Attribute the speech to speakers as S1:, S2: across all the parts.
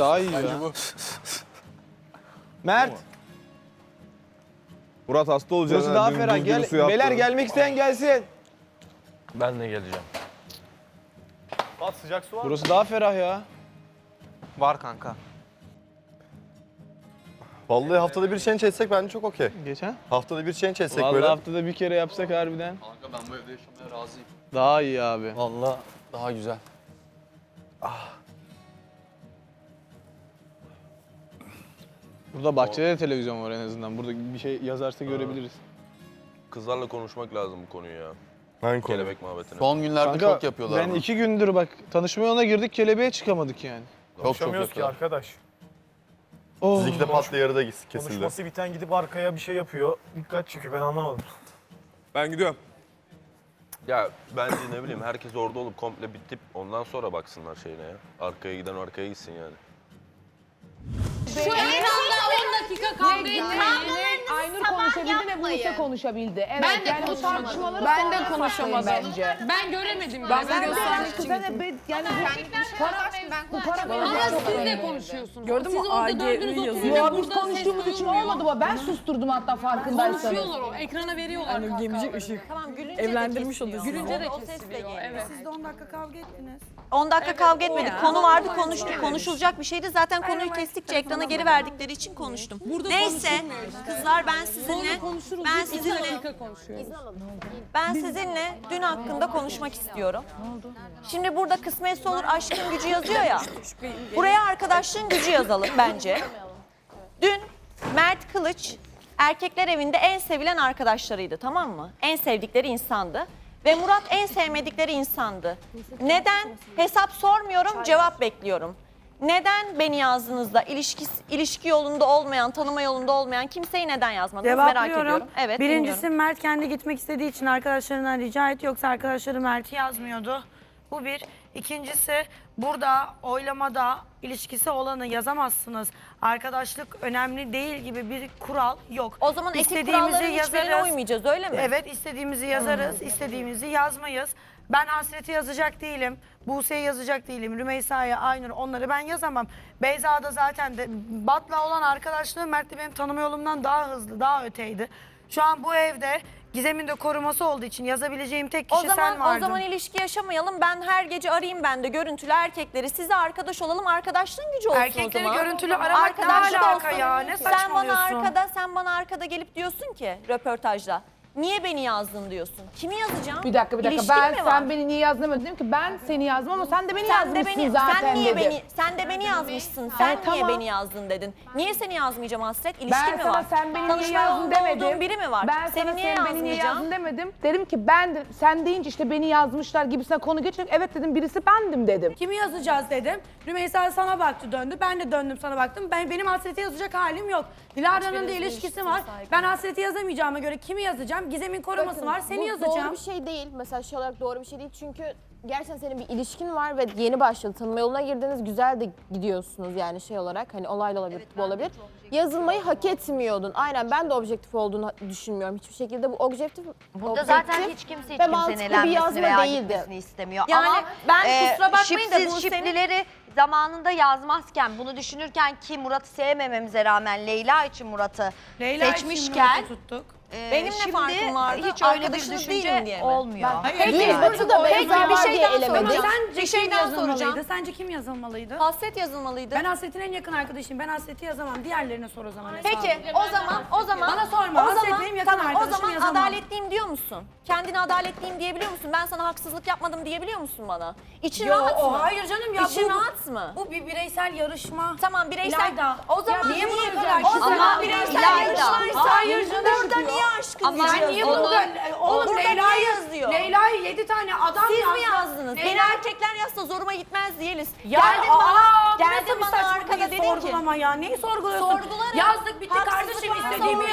S1: daha iyi ya. Mert,
S2: Murat hasta olacaksın.
S1: burası daha ferah. Gel, beyler gelmek isteyen gelsin.
S3: Ben de geleceğim.
S4: At sıcak su var mı?
S1: Burası daha ferah ya.
S5: Var kanka.
S4: Vallahi haftada bir change etsek bence çok okey.
S1: Geçen?
S4: Haftada bir change etsek
S1: Vallahi
S4: böyle.
S1: haftada bir kere yapsak harbiden.
S3: Kanka ben bu evde yaşamaya razıyım.
S1: Daha iyi abi.
S3: Vallahi daha güzel.
S1: Burada bahçede de televizyon var en azından. Burada bir şey yazarsa görebiliriz.
S6: Kızlarla konuşmak lazım bu konuyu ya.
S4: Hangi konu?
S6: Kelebek muhabbetini.
S3: Son günlerde
S1: Kanka,
S3: çok yapıyorlar
S1: Ben
S3: bunu.
S1: iki gündür bak tanışma yoluna girdik kelebeğe çıkamadık yani.
S3: Çok çok
S7: Konuşamıyoruz ki
S3: yapıyorlar.
S7: arkadaş.
S1: Oh.
S4: Sizinki de patlı yarıda gis- kesildi.
S7: Konuşması biten gidip arkaya bir şey yapıyor. Dikkat çünkü ben anlamadım.
S2: Ben gidiyorum.
S6: Ya bence ne bileyim herkes orada olup komple bitip ondan sonra baksınlar şeyine ya. Arkaya giden arkaya gitsin yani.
S8: Şu 10 dakika kavga etmeyin.
S9: Aynur konuşabildi ve Buse konuşabildi. Evet,
S8: Ben de
S9: yani bu
S8: konuşamadım.
S9: tartışmaları
S8: Ben de
S9: sonra
S8: konuşamadım.
S9: saklayın Bence.
S8: Ben göremedim.
S9: Ben
S8: Ben
S9: de
S8: göstermek
S9: yani
S8: için.
S9: ne be- yani bu para bu para
S8: Ama siz de konuşuyorsunuz.
S10: Gördün mü?
S8: Siz orada
S10: AGÜ
S8: döndünüz
S10: yazıyor.
S8: oturdunuz.
S9: Yo biz
S8: burada
S9: konuştuğumuz
S8: ses
S9: için
S8: duyulmuyor.
S9: olmadı bu. Ben susturdum hatta farkındaysanız.
S8: Konuşuyorlar o. Ekrana veriyorlar.
S10: Gemicik ışık.
S11: Tamam gülünce
S10: Evlendirmiş
S11: de
S10: oluyorsun.
S8: Gülünce de kesiliyor. Evet.
S10: Siz de 10 dakika kavga ettiniz.
S11: 10 dakika kavga etmedik.
S10: ya.
S11: Konu vardı konuştuk. Konuşulacak bir şeydi. Zaten konuyu kestikçe ekrana geri verdikleri için konuştum.
S8: Burada
S11: Neyse kızlar ben sizinle
S8: konuşuruz.
S11: ben sizinle
S8: dakika konuşuyoruz.
S11: ben sizinle dün hakkında konuşmak istiyorum. Şimdi burada kısmetse olur aşkın gücü yazıyor ya. Buraya arkadaşlığın gücü yazalım bence. Dün Mert Kılıç erkekler evinde en sevilen arkadaşlarıydı tamam mı? En sevdikleri insandı. Ve Murat en sevmedikleri insandı. Neden? Hesap sormuyorum, cevap bekliyorum. Neden beni yazdığınızda ilişki, ilişki yolunda olmayan, tanıma yolunda olmayan kimseyi neden yazmadınız merak
S10: Cevaplıyorum.
S11: ediyorum. Evet,
S10: Birincisi
S11: dinliyorum.
S10: Mert kendi gitmek istediği için arkadaşlarından rica etti. Yoksa arkadaşları Mert'i yazmıyordu. Bu bir. İkincisi burada oylamada ilişkisi olanı yazamazsınız. Arkadaşlık önemli değil gibi bir kural yok.
S11: O zaman etik kuralların hiçbirine
S10: yazarız.
S11: uymayacağız öyle mi?
S10: Evet istediğimizi yazarız, istediğimizi yazmayız. Ben Hasret'i yazacak değilim. Buse'yi yazacak değilim. Rümeysa'ya, Aynur onları ben yazamam. Beyza'da zaten de Bat'la olan arkadaşlığım Mert'le benim tanıma yolumdan daha hızlı, daha öteydi. Şu an bu evde Gizem'in de koruması olduğu için yazabileceğim tek
S11: O
S10: kişi sen
S11: zaman
S10: vardın.
S11: o zaman ilişki yaşamayalım. Ben her gece arayayım ben de görüntülü erkekleri. Size arkadaş olalım. Arkadaşlığın gücü olsun
S10: Erkekleri
S11: o zaman.
S10: görüntülü aramak ne
S11: Arkadaşlık
S10: alaka
S11: olsun.
S10: ya? Ne
S11: Sen bana arkada sen bana arkada gelip diyorsun ki röportajda. Niye beni yazdın diyorsun. Kimi yazacağım?
S9: Bir dakika bir dakika.
S11: İlişkin
S9: ben
S11: mi var?
S9: sen beni niye yazdın demedim Dedim ki ben seni yazdım ama sen de beni
S11: sen de
S9: yazmışsın
S11: beni
S9: zaten
S11: sen niye
S9: dedim.
S11: beni sen de beni yazmışsın. Sen niye
S9: tamam.
S11: beni yazdın dedin. Niye seni yazmayacağım Hasret? İlişkin
S9: Ben
S11: mi
S9: sana
S11: var?
S9: sen beni niye yazdın demedim.
S11: biri mi var?
S9: Ben
S11: seni
S9: sana
S11: niye
S9: sen beni niye
S11: yazmayacağım?
S9: yazdın demedim. Dedim ki ben de, sen deyince işte beni yazmışlar gibisine konu geçecek. Evet dedim birisi bendim dedim.
S10: Kimi yazacağız dedim. Rümeysa sana baktı döndü. Ben de döndüm sana baktım. Ben benim hasreti yazacak halim yok. Dilara'nın da ilişkisi var. Ben hasreti yazamayacağıma göre kimi yazacağım? Gizem'in koruması var. Seni
S12: bu
S10: yazacağım.
S12: doğru bir şey değil. Mesela şey olarak doğru bir şey değil. Çünkü gerçekten senin bir ilişkin var ve yeni başladı. Tanıma yoluna girdiniz. Güzel de gidiyorsunuz yani şey olarak. Hani olaylı olabilir, bu olabilir. Yazılmayı hak etmiyordun. Aynen ben de objektif olduğunu düşünmüyorum. Hiçbir şekilde bu objektif
S11: Burada
S12: objektif
S11: zaten hiç kimse hiç
S12: ve
S11: kimsenin
S12: mantıklı bir
S11: elenmesini
S12: yazma
S11: veya
S12: değildi.
S11: gitmesini istemiyor.
S12: Yani
S11: Ama
S12: ben
S11: e,
S12: kusura bakmayın da
S11: şipsiz
S12: bu senin-
S11: şiplileri zamanında yazmazken bunu düşünürken ki Murat'ı sevmememize rağmen Leyla için Murat'ı
S10: Leyla için
S11: seçmişken
S10: Murat'ı tuttuk.
S11: E,
S12: Benim ne farkım vardı?
S11: hiç öyle bir
S12: Arkadaşınız
S11: düşünce
S12: değilim diye mi?
S11: olmuyor.
S12: Peki, Batı da Beyza
S11: bir
S12: var
S11: şey
S12: diye
S11: daha
S12: elemedik.
S11: soracağım.
S10: Sence
S11: Bir şey
S10: kim yazılmalıydı? Sence kim yazılmalıydı?
S11: Hasret yazılmalıydı.
S10: Ben Hasret'in en yakın arkadaşıyım. Ben Hasret'i yazamam. Diğerlerine sor o zaman.
S11: Peki o zaman o zaman
S10: Bana sorma,
S11: O
S10: Hasret yakın
S11: tamam o
S10: arkadaşım,
S11: zaman
S10: yazamam.
S11: adaletliyim diyor musun? Kendine adaletliyim diyebiliyor musun? Ben sana haksızlık yapmadım diyebiliyor musun bana? İçin
S10: Yo,
S11: rahat
S10: o
S11: mı?
S10: hayır canım ya.
S11: İçin
S10: bu,
S11: rahat mı?
S10: Bu bir bireysel yarışma.
S11: Tamam bireysel.
S10: İlayda.
S11: O zaman
S10: niye bunu kadar
S11: O zaman bireysel yarışmaysa
S10: Hayır canım.
S11: burada niye aşkın
S10: Ama ben niye Oğlum
S11: Burada
S10: Leyla'yı
S11: niye yazıyor?
S10: Leyla'yı yedi tane adam
S11: Siz
S10: yazdı.
S11: mi yazdınız? Beni
S10: Leyla-
S11: erkekler yazsa zoruma gitmez.
S10: Ya,
S11: geldin bana,
S10: bu
S11: geldin bana arkada dedin ki.
S10: sorgulama ya. Neyi sorguluyorsun? Yazdık bitti
S11: Haksızlık
S10: kardeşim
S11: varsa
S10: istediğimi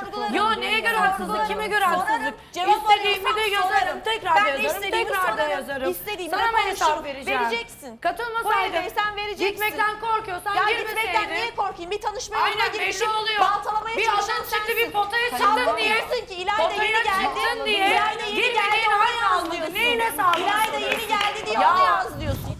S11: sorgularım.
S10: Yo neye göre haksızlık? Kime göre
S11: Sorarım.
S10: haksızlık?
S11: Cevap
S10: İstediğimi de
S11: arıyorsam
S10: yazarım.
S11: sorarım.
S10: Tekrar
S11: Ben
S10: da
S11: de
S10: yazarım.
S11: istediğimi
S10: Tekrar da
S11: sorarım.
S10: yazarım.
S11: İstediğimi
S10: Sana
S11: de
S10: mı hesap
S11: konuşurum.
S10: vereceğim?
S11: Vereceksin.
S10: Katılmasaydın.
S11: Buradaysan vereceksin.
S10: Gitmekten korkuyorsan
S11: Ya
S10: girmeseydin.
S11: gitmekten niye korkayım? Bir tanışma yoluna
S10: Aynen belli
S11: girmişim.
S10: oluyor.
S11: Baltalamaya
S10: Bir
S11: çalışan
S10: adam çıktı
S11: sensin.
S10: bir potaya çıktın diye.
S11: diyorsun ki İlayda
S10: Potaya
S11: yeni geldi.
S10: çıktın diye.
S11: İlayda yeni geldi
S10: Girmediğin
S11: onu
S10: hal
S11: yaz
S10: kaldı.
S11: diyorsun.
S10: Neyine sağlık
S11: İlayda yeni geldi diye
S10: Ya.
S11: onu yaz diyorsun.